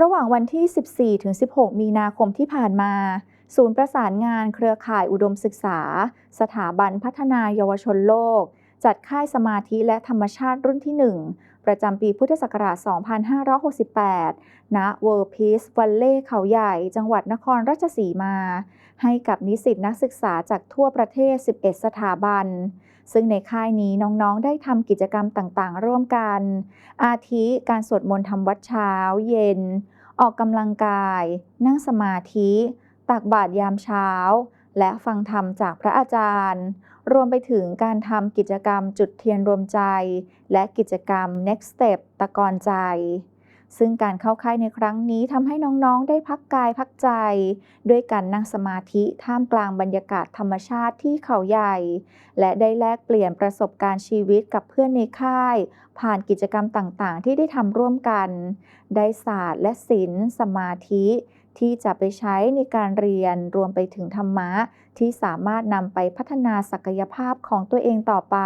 ระหว่างวันที่ 14-16 มีนาคมที่ผ่านมา ศูนย์ประสานงานเครือข่ายอุดมศึกษา สถาบันพัฒนาเยาวชนโลก จัดค่ายสมาธิและธรรมชาติรุ่นที่ 1 ประจำปีพุทธศักราช 2568ณ World Peace Valley เขาใหญ่ จังหวัดนครราชสีมา ให้กับนิสิตนักศึกษาจากทั่วประเทศ 11 สถาบัน ซึ่งในค่ายนี้น้องๆ ได้ทำกิจกรรมต่างๆ ร่วมกัน อาทิการสวดมนต์ทำวัดเช้า เย็น ออกกำลังกาย นั่งสมาธิ ตักบาตรยามเช้า และฟังธรรมจากพระอาจารย์ รวมไปถึงการทำกิจกรรมจุดเทียนรวมใจ และกิจกรรม Next Step ตะกอนใจ ซึ่งการเข้าค่ายในครั้งนี้ทำให้น้องๆ ได้พักกายพักใจ ด้วยการนั่งสมาธิท่ามกลางบรรยากาศธรรมชาติที่เขาใหญ่ และได้แลกเปลี่ยนประสบการณ์ชีวิตกับเพื่อนในค่าย ผ่านกิจกรรมต่างๆ ที่ได้ทำร่วมกัน ได้ศาสตร์และศิลป์สมาธิ ที่จะไปใช้ในการเรียนรวมไปถึงธรรมะ ที่สามารถนำไปพัฒนาศักยภาพของตัวเองต่อไป